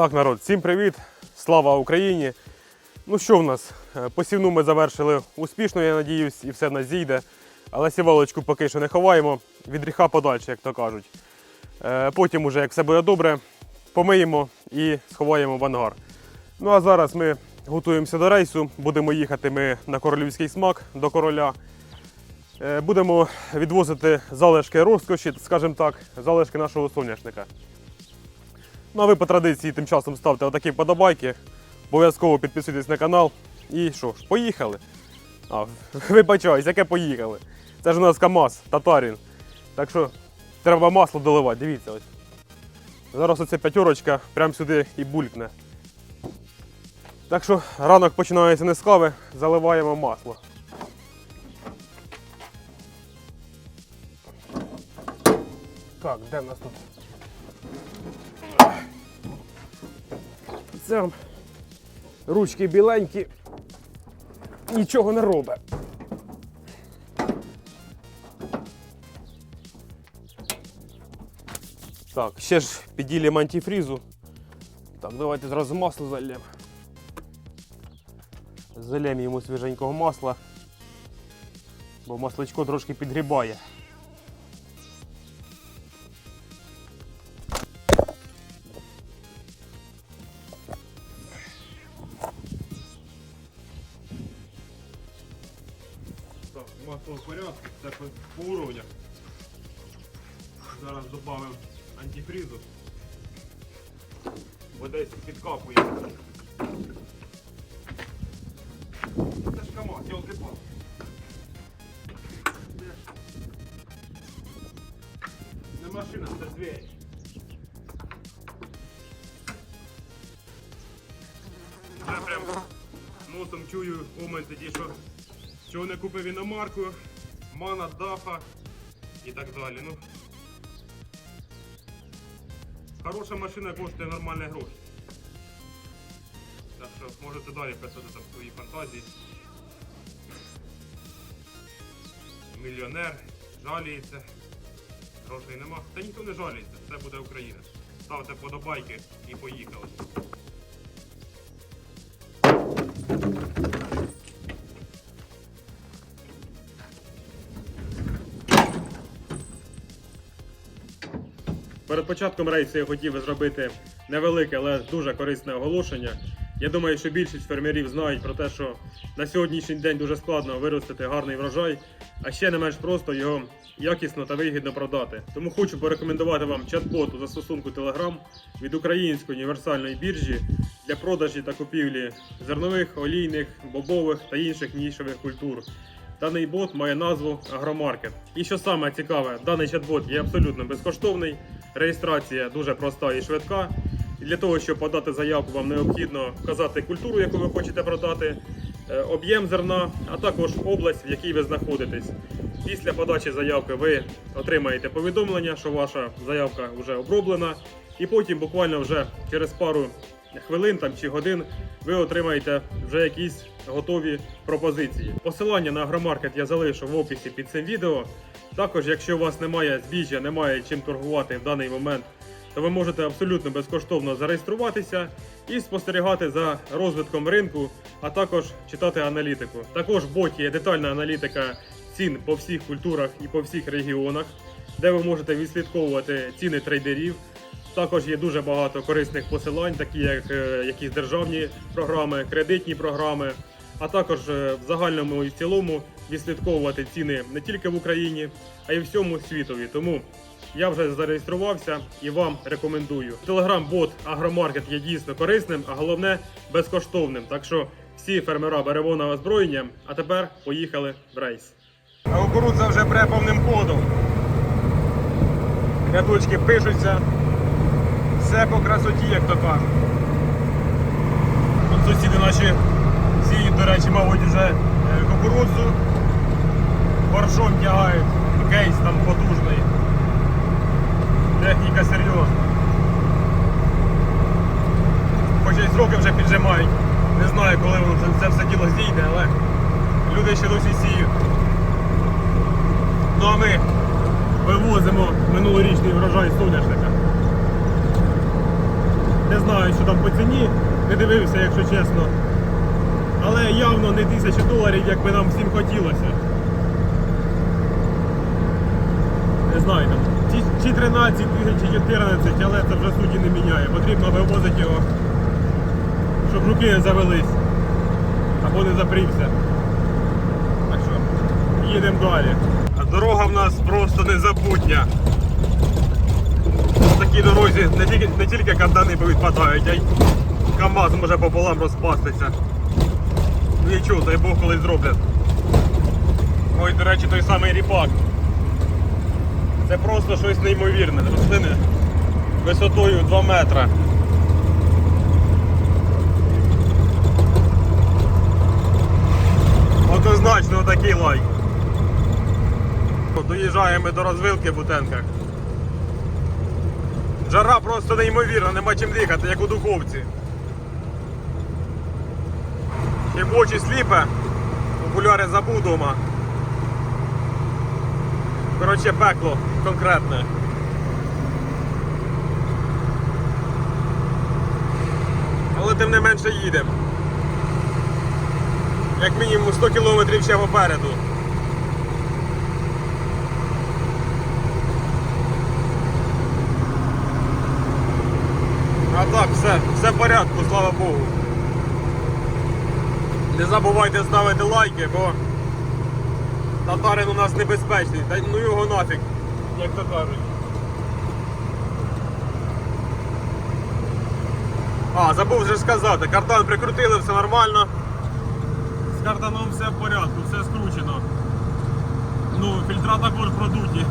Так, народ, всім привіт! Слава Україні! Ну що в нас? Е, Посівну ми завершили успішно, я надіюсь, і все в нас зійде. Але сівалочку поки що не ховаємо, від гріха подальше, як то кажуть. Е, Потім, уже, як все буде добре, помиємо і сховаємо в ангар. Ну а зараз ми готуємося до рейсу. Будемо їхати ми на королівський смак до короля. Е, Будемо відвозити залишки розкоші, скажімо так, залишки нашого соняшника. Ну а ви по традиції тим часом ставте отакі вподобайки. Обов'язково підписуйтесь на канал. І що ж, поїхали. А, вибачаюсь, яке поїхали. Це ж у нас КАМАЗ, татарин. Так що треба масло доливати, дивіться ось. Зараз оця п'ятерочка прямо сюди і булькне. Так що ранок починається не з кави, заливаємо масло. Так, де в нас тут? Це ручки біленькі, нічого не робить. Так, ще ж піділємо антифрізу. Так, давайте зразу масло зальємо. Залємо йому свіженького масла, бо масличко трошки підгрібає. По, уровнях. Зараз додамо антифрізу. Бо десь підкапує. Це ж КамАЗ, я палки Не машина, це звір. Я прям носом чую момент тоді, що чого не купив іномарку, мана, дафа і так далі. Ну, хороша машина коштує нормальні гроші. Так що можете далі писати там свої фантазії. Мільйонер, жаліється. Грошей нема. Та ніхто не жаліється, все буде Україна. Ставте подобайки і поїхали. Перед початком рейсу я хотів би зробити невелике, але дуже корисне оголошення. Я думаю, що більшість фермерів знають про те, що на сьогоднішній день дуже складно виростити гарний врожай, а ще не менш просто його якісно та вигідно продати. Тому хочу порекомендувати вам чат-бот у застосунку Telegram від української універсальної біржі для продажі та купівлі зернових, олійних, бобових та інших нішових культур. Даний бот має назву Агромаркет. І що саме цікаве, даний чат-бот є абсолютно безкоштовний. Реєстрація дуже проста і швидка. Для того, щоб подати заявку, вам необхідно вказати культуру, яку ви хочете продати, е, об'єм зерна, а також область, в якій ви знаходитесь. Після подачі заявки ви отримаєте повідомлення, що ваша заявка вже оброблена, і потім буквально вже через пару хвилин там, чи годин ви отримаєте вже якісь готові пропозиції. Посилання на агромаркет я залишу в описі під цим відео. Також, якщо у вас немає збіжжя, немає чим торгувати в даний момент, то ви можете абсолютно безкоштовно зареєструватися і спостерігати за розвитком ринку, а також читати аналітику. Також в боті є детальна аналітика цін по всіх культурах і по всіх регіонах, де ви можете відслідковувати ціни трейдерів. Також є дуже багато корисних посилань, такі як е, якісь державні програми, кредитні програми, а також е, в загальному і в цілому відслідковувати ціни не тільки в Україні, а й в всьому світові. Тому я вже зареєструвався і вам рекомендую. Телеграм-бот Агромаркет є дійсно корисним, а головне безкоштовним. Так що всі фермера беремо на озброєння. А тепер поїхали в рейс. А кукурудза вже пре повним ходом. Рядочки пишуться. Все по красоті, як то кажуть. Тут сусіди наші сіють, до речі, мабуть, вже е, кукурудзу. Боршом тягають. Кейс там потужний. Техніка серйозна. Хоча й сроки вже піджимають. Не знаю, коли воно це, все діло зійде, але люди ще досі сіють. Ну а ми вивозимо минулорічний врожай соняшника. Не знаю, що там по ціні, не дивився, якщо чесно. Але явно не тисяча доларів, як би нам всім хотілося. Не знаю там. Чи, чи 13 тисяч, чи 14, але це вже суті не міняє. Потрібно вивозити його, щоб руки не завелись. Або не запрівся. Так що, їдемо далі. А дорога в нас просто незабутня. На такій дорозі не тільки, не тільки кардани відпадають, а й КАМАЗ може пополам розпастися. Нічого, дай Бог колись зроблять. Ой, до речі, той самий ріпак. Це просто щось неймовірне. Рослини висотою 2 метри. Однозначно такий лайк. Доїжджаємо до розвилки в Бутенках. Жара просто неймовірна, нема чим дихати, як у духовці. В очі сліпе, окуляри забув дома. Коротше, пекло конкретне. Але тим не менше їдемо. Як мінімум 100 кілометрів ще попереду. А так, все, все в порядку, слава Богу. Не забувайте ставити лайки, бо татарин у нас небезпечний. Та ну його нафіг, як то кажуть. А, забув вже сказати, кардан прикрутили, все нормально. З карданом все в порядку, все скручено. Ну, фільтра також продуті.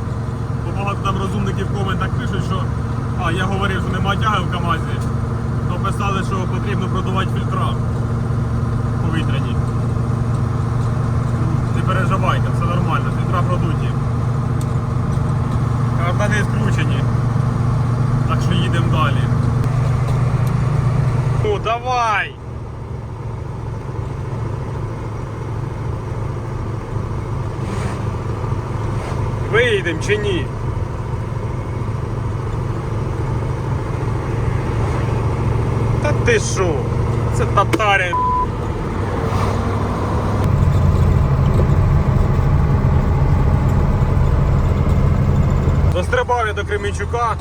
Бо багато там розумників в коментах пишуть, що а, я говорив, що нема тяги в КАМАЗі, то писали, що потрібно продувати фільтра повітряні. Не переживайте, все нормально, фільтра продуті. Кардани скручені. Так що їдемо далі. Ну, давай! Виїдемо чи ні? Та ти що? Це татарин. Дострибав до Кременчука.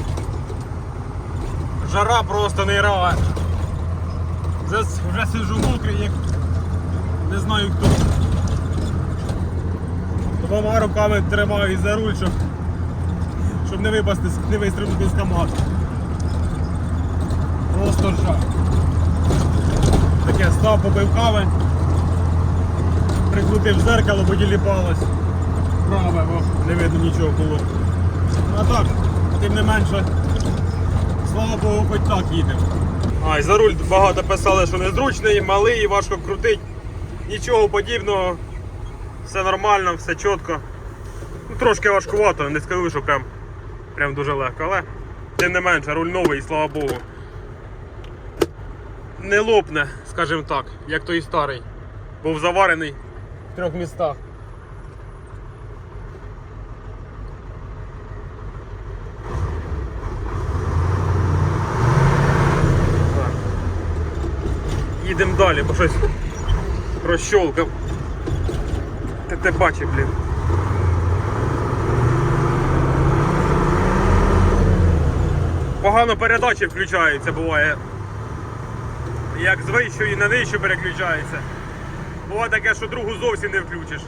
Жара просто не рава. Вже, вже сиджу мокрий, як не знаю хто. Двома руками тримаю за руль, щоб, щоб не випасти, не вистрибнути з КамАЗу. Просто жах. Таке став, попив кави, прикрутив зеркало, бо діліпалось. Праве, не видно нічого було. А так, тим не менше, слава Богу, хоч так їдемо. А, і за руль багато писали, що незручний, малий, важко крутить. Нічого подібного. Все нормально, все чітко. Ну, трошки важкувато, не скажу, що прям, прям дуже легко, але тим не менше, руль новий, слава Богу. Не лопне, скажімо так, як той старий. Був заварений в трьох містах. Їдемо далі, бо щось розщолкав. Ти те бачив, блін. Погано передачі включаються, буває. Як з вищої на нижчу переключається. Буває таке, що другу зовсім не включиш.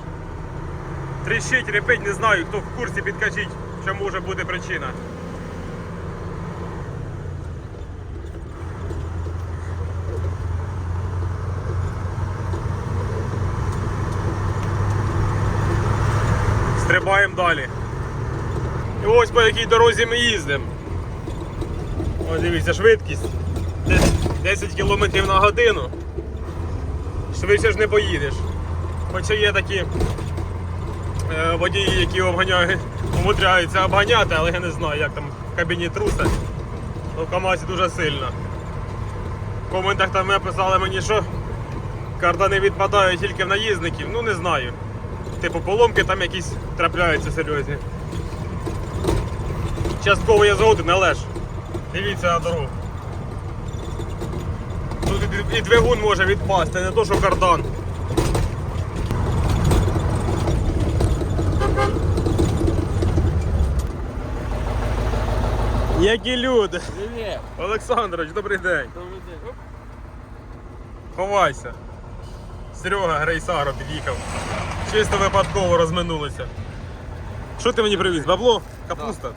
Тріщить, репить, не знаю, хто в курсі підкажіть, що може бути причина. Далі. І ось по якій дорозі ми їздимо. Ось дивіться, швидкість. Десь 10 км на годину. Швидше ж не поїдеш. Хоча є такі е, водії, які обганяють, умудряються обганяти, але я не знаю, як там в кабіні труса. В КАМАЗі дуже сильно. В коментах там писали мені, що кардани відпадають тільки в наїзників. Ну не знаю. Типу поломки там якісь трапляються серйозні. Частково я згоден, але ж. Дивіться на дорогу. і, і двигун може відпасти, не то що кардан. Які люди! Привіт! Олександрович, добрий день. Добрий день. Ховайся. Серега Грейсаро під'їхав. Чисто випадково розминулися. Що ти мені привіз? Бабло? Капуста?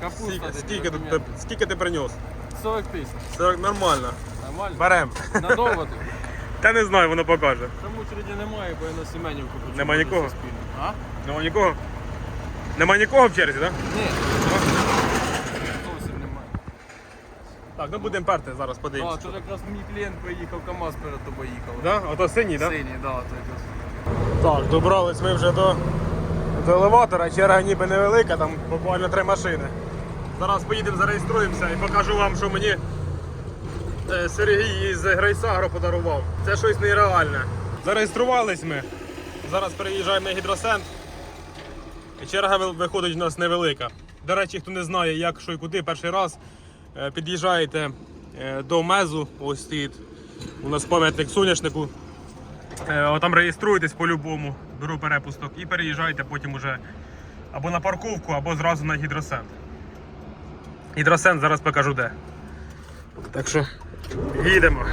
Капуста. Скільки, скільки, ти, скільки ти принес? 40 тисяч. 40 нормально. Нормально? Берем. Надовго ти? Та не знаю, воно покаже. Там очереді немає, бо я на Семенівку почув. Нема нікого? А? Нема нікого? Нема нікого в черзі, так? Ні. Так, ну будемо перти зараз, А, подивимося. тут якраз мій клієнт приїхав, КАМАЗ перед тобою їхав. Да? Ото синій, так? Синій, да, то якраз. Так, добрались ми вже до, до елеватора, черга ніби невелика, там буквально три машини. Зараз поїдемо, зареєструємося і покажу вам, що мені е, Сергій із Грейсагро подарував. Це щось нереальне. Зареєструвались ми. Зараз переїжджаємо на гідросент. І черга виходить у нас невелика. До речі, хто не знає, як, що і куди, перший раз під'їжджаєте е, до мезу, ось стоїть. У нас пам'ятник соняшнику. Е, Там реєструєтесь по-любому, беру перепусток і переїжджайте потім уже або на парковку, або зразу на гідросент. Гідросент зараз покажу де. Так що їдемо.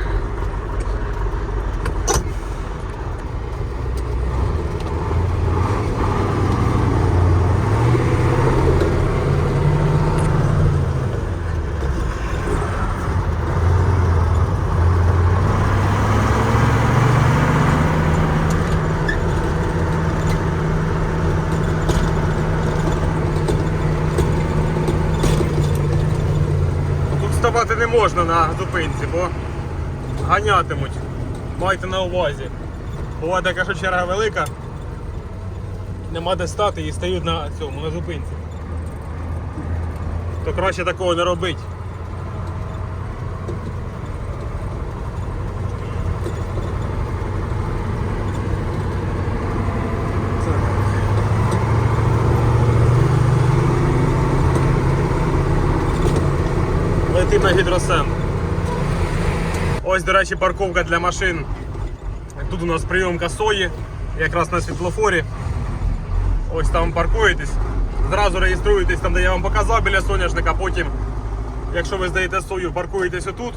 Тут ставати не можна на зупинці, бо ганятимуть. Майте на увазі. Буває така, що черга велика, нема де стати і стають на цьому, на зупинці. То краще такого не робити. Летим на. Ось, до речі, парковка для машин. Тут у нас прийомка сої, якраз на світлофорі. Ось там паркуєтесь. Зразу реєструєтесь там, де я вам показав біля соняшника. Потім, якщо ви здаєте сою, паркуєтесь отут.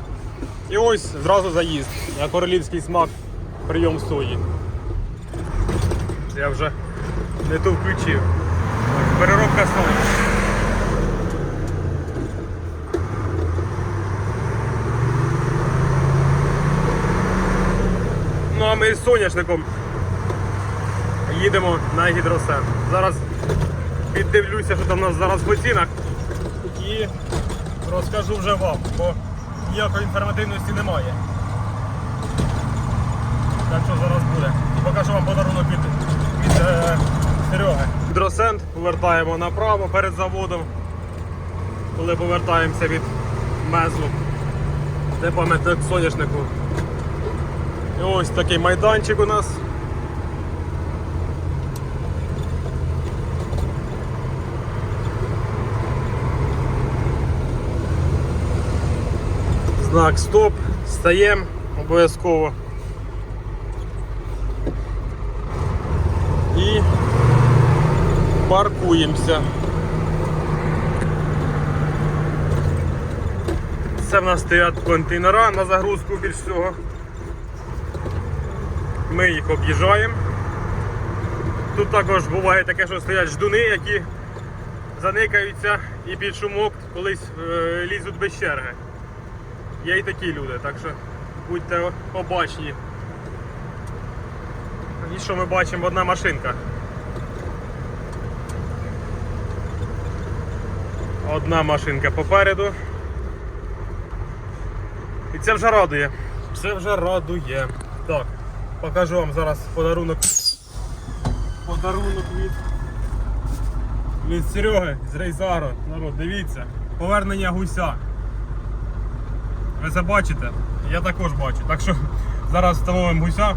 І ось зразу заїзд. Королівський смак прийом сої. Я вже не ту включив. Переробка сої. Ми з соняшником їдемо на гідросен. Зараз піддивлюся, що там у нас зараз в оцінах. І розкажу вже вам, бо ніякої інформативності немає. Так що зараз буде. І покажу вам подарунок від, від е, Сереги. Гідросент повертаємо направо перед заводом, коли повертаємося від мезу. Де пам'ятник соняшнику. Ось такий майданчик у нас. Знак стоп, стаємо обов'язково. І паркуємося. Це в нас стоять контейнера на загрузку більш всього. Ми їх об'їжджаємо. Тут також буває таке, що стоять ждуни, які заникаються і під шумок колись е, лізуть без черги. Є і такі люди, так що будьте обачні. І що ми бачимо? Одна машинка. Одна машинка попереду. І це вже радує. Це вже радує. Так, покажу вам зараз подарунок. Подарунок від, від Сереги з Рейзаро. Народ, дивіться. Повернення гуся. Ви це бачите? Я також бачу. Так що зараз встановимо гуся.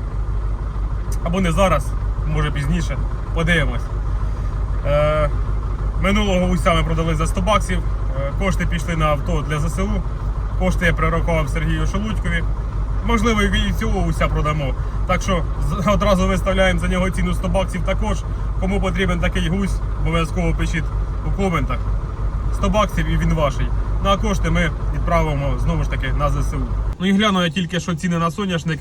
Або не зараз, може пізніше. Подивимось. Е, минулого гуся ми продали за 100 баксів. Е, кошти пішли на авто для ЗСУ. Кошти я прирахував Сергію Шелудькові. Можливо, і цього уся продамо. Так що одразу виставляємо за нього ціну 100 баксів також. Кому потрібен такий гусь, обов'язково пишіть у коментах. 100 баксів і він ваший. Ну а кошти ми відправимо знову ж таки на ЗСУ. Ну і гляну я тільки що ціни на соняшник.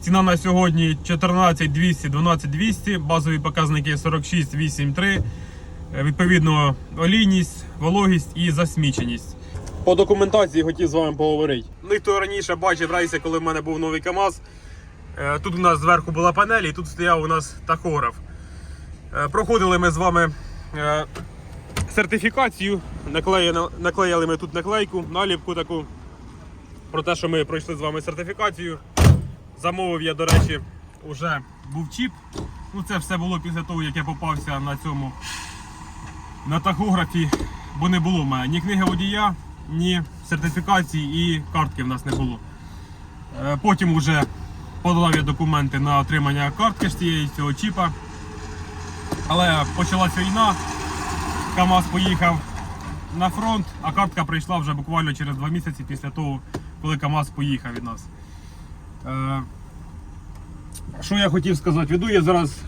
Ціна на сьогодні 14 200, 12 200, базові показники 46 8 3. Е, Відповідно, олійність, вологість і засміченість. По документації хотів з вами поговорити. Ну хто раніше бачив рейси, коли в мене був новий КАМАЗ. Е, Тут у нас зверху була панель, і тут стояв у нас тахограф. Е, Проходили ми з вами е, сертифікацію, наклеїли, наклеїли ми тут наклейку, наліпку таку про те, що ми пройшли з вами сертифікацію. Замовив я, до речі, вже був чіп. Ну, це все було після того, як я попався на цьому на тахографі, бо не було в мене ні книги водія, ні сертифікації і картки в нас не було. Е, Потім вже подав я документи на отримання картки ж цієї цього чіпа. Але почалася війна, КАМАЗ поїхав на фронт, а картка прийшла вже буквально через два місяці після того, коли КАМАЗ поїхав від нас. Е, Що я хотів сказати? Веду я зараз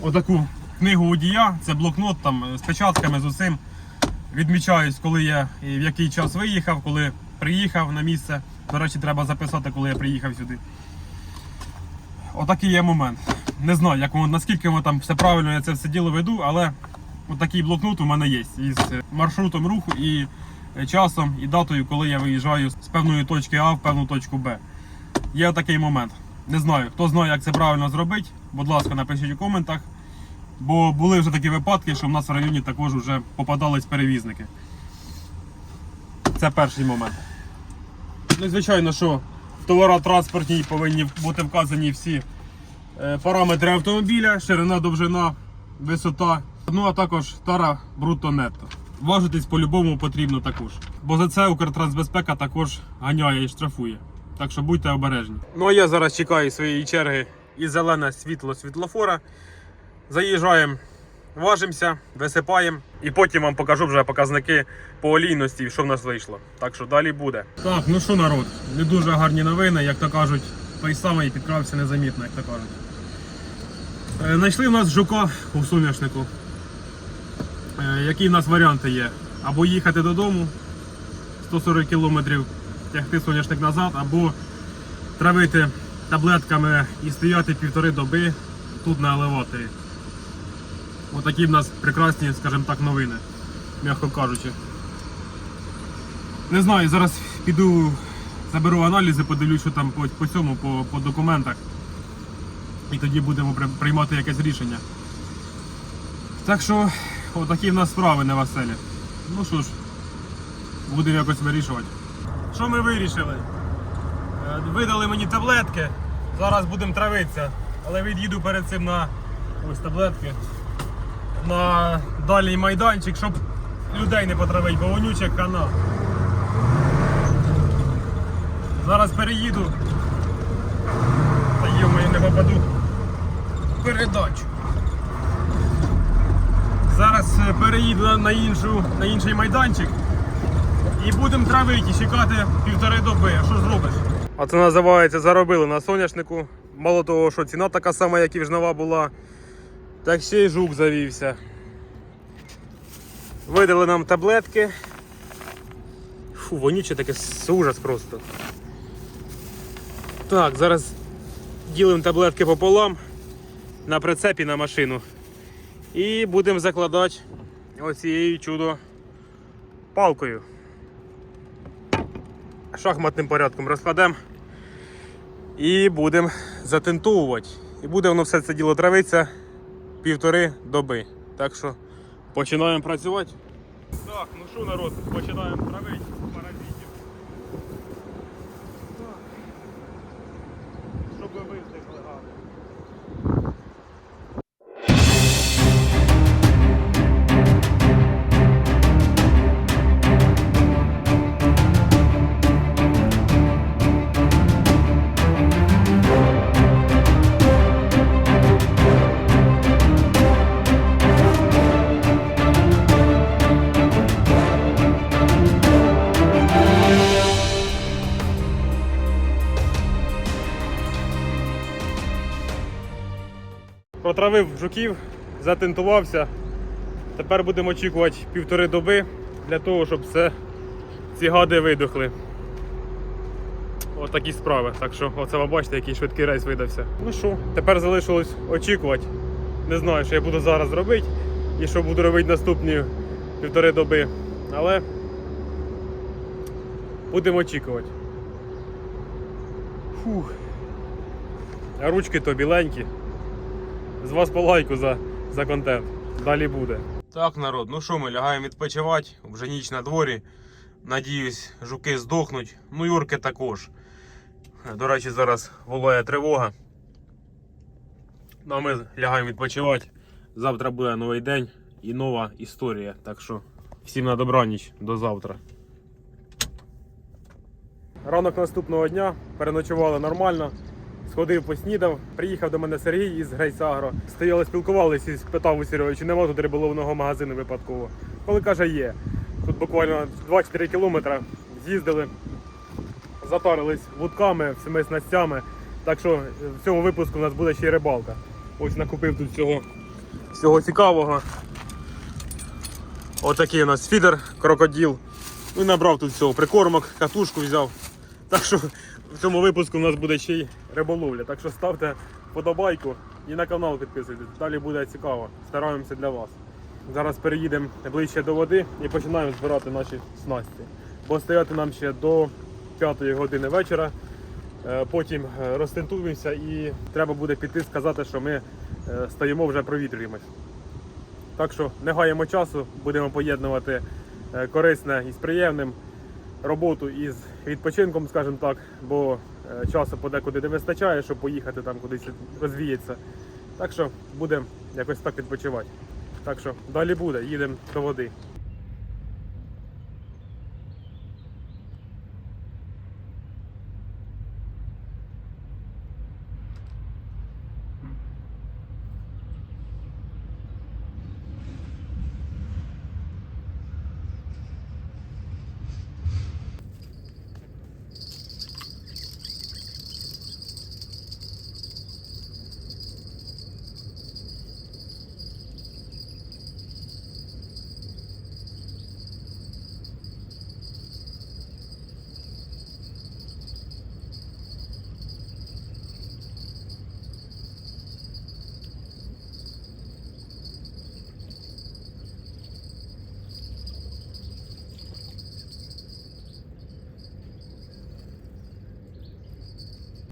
отаку книгу водія, це блокнот там з печатками з усім. Відмічаюсь, коли я і в який час виїхав, коли приїхав на місце. До речі, треба записати, коли я приїхав сюди. Отакий є момент. Не знаю, як наскільки воно там все правильно я це все діло веду, але отакий блокнот у мене є із е, маршрутом руху і е, часом, і датою, коли я виїжджаю з певної точки А в певну точку Б. Є такий момент. Не знаю, хто знає, як це правильно зробити. Будь ласка, напишіть у коментах. Бо були вже такі випадки, що в нас в районі також вже попадались перевізники. Це перший момент. Ну і звичайно, що в товаротранспортній повинні бути вказані всі е, параметри автомобіля, ширина, довжина, висота, ну а також тара брутто нетто. Важитись по-любому потрібно також. Бо за це Укртрансбезпека також ганяє і штрафує. Так що будьте обережні. Ну а я зараз чекаю своєї черги і зелене світло світлофора. Заїжджаємо, важимося, висипаємо і потім вам покажу вже показники по олійності, що в нас вийшло. Так що далі буде. Так, ну що народ, не дуже гарні новини, як то кажуть, той самий підкрався незамітно, як то кажуть. Е, Знайшли в нас жука у соняшнику. Е, Які в нас варіанти є? Або їхати додому 140 кілометрів, тягти соняшник назад, або травити таблетками і стояти півтори доби тут на елеваторі. Отакі в нас прекрасні, скажімо так, новини, м'яко кажучи. Не знаю, зараз піду, заберу аналізи, подивлюсь, що там по, по цьому, по, по документах. І тоді будемо приймати якесь рішення. Так що, отакі в нас справи невеселі. Ну що ж, будемо якось вирішувати. Що ми вирішили? Е, Видали мені таблетки. Зараз будемо травитися. Але від'їду перед цим на ось таблетки. На дальній майданчик, щоб людей не потравити, бо вонюча хана. Зараз переїду. Та йому не попаду. в Передачу. Зараз е, переїду на, іншу, на інший майданчик. І будемо травити, чекати півтори доби. Що зробиш? А це називається заробили на соняшнику. Мало того, що ціна така сама, як і в жнива була, так ще й жук завівся. Видали нам таблетки. Фу, вонюче таке ужас просто. Так, зараз ділимо таблетки пополам на прицепі на машину. І будемо закладати оцією чудо палкою. Шахматним порядком розкладемо і будемо затентовувати. І буде воно все це діло травитися півтори доби. Так що починаємо працювати. Так, ну що народ, починаємо травити Протравив жуків, затентувався. Тепер будемо очікувати півтори доби для того, щоб все, ці гади видохли. Ось такі справи. Так що, оце ви бачите, який швидкий рейс видався. Ну що, тепер залишилось очікувати. Не знаю, що я буду зараз робити і що буду робити наступні півтори доби. Але будемо очікувати. Фух. Ручки то біленькі. З вас по лайку за, за контент. Далі буде. Так, народ, ну що, ми лягаємо відпочивати. Вже ніч на дворі. Надіюсь, жуки здохнуть. Ну, Юрки також. До речі, зараз волає тривога. Ну, а ми лягаємо відпочивати. Завтра буде новий день і нова історія. Так що всім на добраніч, до завтра. Ранок наступного дня переночували нормально. Сходив, поснідав, приїхав до мене Сергій із Грейсагро. Стояли, спілкувалися і спитав у Сереги, чи нема тут риболовного магазину випадково. Коли каже, є. Тут буквально 2-4 кілометри з'їздили, затарились вудками, всіми снастями. Так що в цьому випуску у нас буде ще й рибалка. Ось накупив тут всього, всього цікавого. Отакий у нас фідер, крокодил. Ну і набрав тут всього прикормок, катушку взяв. Так що в цьому випуску у нас буде ще й риболовля. Так що ставте вподобайку і на канал підписуйтесь. Далі буде цікаво. Стараємося для вас. Зараз переїдемо ближче до води і починаємо збирати наші снасті. Бо стояти нам ще до 5 години вечора. Е, Потім е, розтентуємося і треба буде піти сказати, що ми е, стоїмо вже провітрюємось. Так що не гаємо часу, будемо поєднувати корисне із приємним роботу із відпочинком, скажімо так, бо е, часу подекуди не вистачає, щоб поїхати там кудись розвіятися. Так що будемо якось так відпочивати. Так що далі буде, їдемо до води.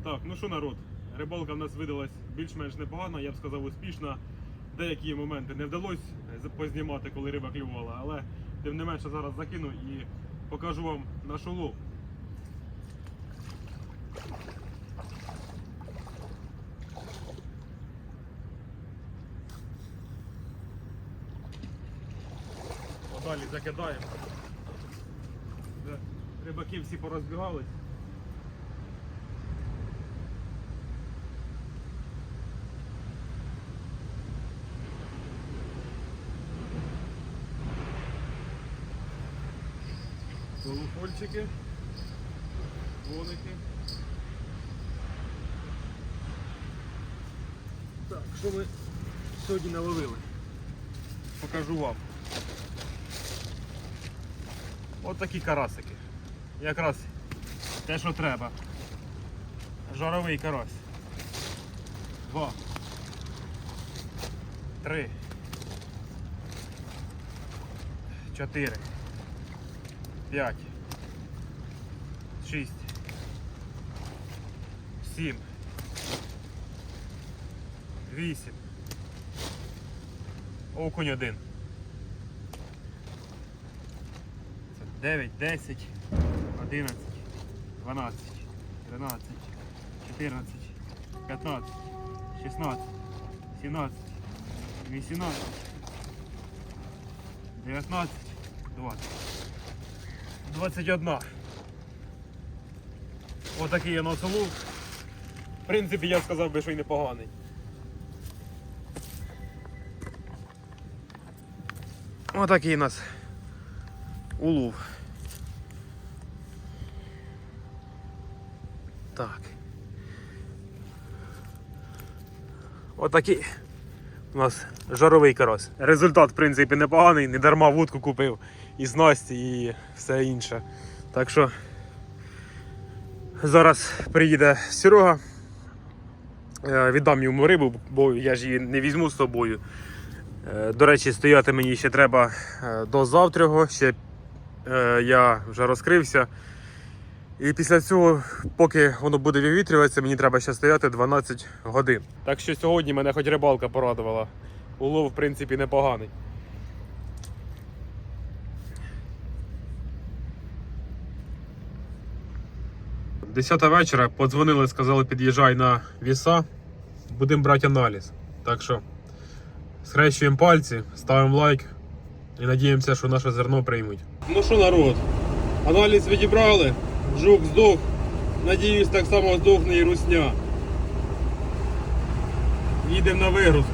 Так, ну що народ, рибалка в нас видалась більш-менш непогана, я б сказав, успішна. Деякі моменти не вдалося познімати, коли риба клювала, але тим не менше зараз закину і покажу вам наш улов. Подалі закидаємо. Рибаки всі порозбігались. Полуфольчики, волики. Так, що ми сьогодні наловили? Покажу вам. От такі карасики. Якраз те, що треба. Жаровий карась. Два. Три. Чотири. 5, 6, 7, 8, окунь один. 9, 10, 11, 12, 13, 14, 15, 16, 17, 18, 19, 20. 21. Отакий я носолув. В принципі, я сказав би, що й непоганий. Отакий у нас улов. Так. Отакий У нас жаровий карась. Результат, в принципі, непоганий, не дарма вудку купив і снасті, і все інше. Так що зараз приїде Серега. Е, Віддам йому рибу, бо я ж її не візьму з собою. Е, До речі, стояти мені ще треба е, до завтра. Ще я вже розкрився. І після цього, поки воно буде вивітрюватися, мені треба ще стояти 12 годин. Так що сьогодні мене хоч рибалка порадувала. Улов, в принципі, непоганий. Десята вечора подзвонили, сказали, під'їжджай на віса, будемо брати аналіз. Так що схрещуємо пальці, ставимо лайк і надіємося, що наше зерно приймуть. Ну що, народ, аналіз відібрали, жук здох. Надіюсь, так само здохне і русня. Їдемо на вигрузку.